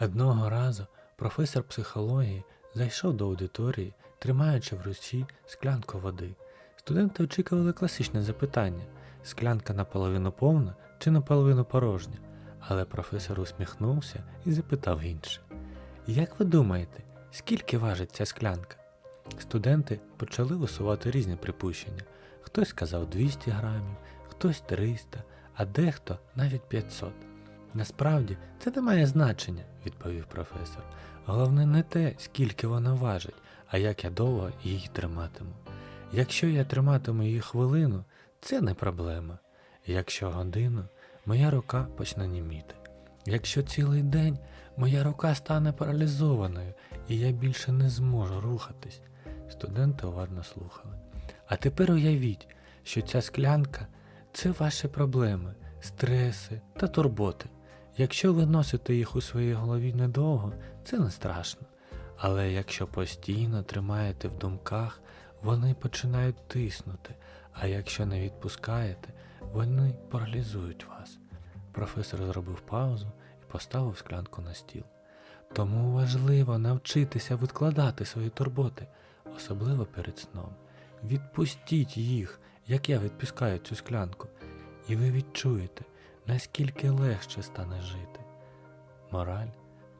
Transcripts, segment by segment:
Одного разу професор психології зайшов до аудиторії, тримаючи в руці склянку води. Студенти очікували класичне запитання: склянка наполовину повна чи наполовину порожня. Але професор усміхнувся і запитав інше. Як ви думаєте, скільки важить ця склянка? Студенти почали висувати різні припущення. Хтось сказав 200 грамів, хтось 300, а дехто навіть 500. Насправді це не має значення, відповів професор. Головне не те, скільки вона важить, а як я довго її триматиму. Якщо я триматиму її хвилину, це не проблема. Якщо годину, моя рука почне німіти. Якщо цілий день, моя рука стане паралізованою, і я більше не зможу рухатись. Студенти уважно слухали. А тепер уявіть, що ця склянка це ваші проблеми, стреси та турботи. Якщо ви носите їх у своїй голові недовго, це не страшно. Але якщо постійно тримаєте в думках, вони починають тиснути, а якщо не відпускаєте, вони паралізують вас. Професор зробив паузу і поставив склянку на стіл. Тому важливо навчитися відкладати свої турботи, особливо перед сном. Відпустіть їх, як я відпускаю цю склянку, і ви відчуєте, наскільки легше стане жити. Мораль,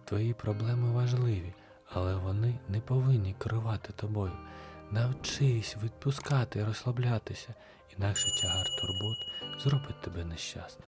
твої проблеми важливі, але вони не повинні керувати тобою. Навчись відпускати і розслаблятися, інакше тягар турбот зробить тебе нещасним.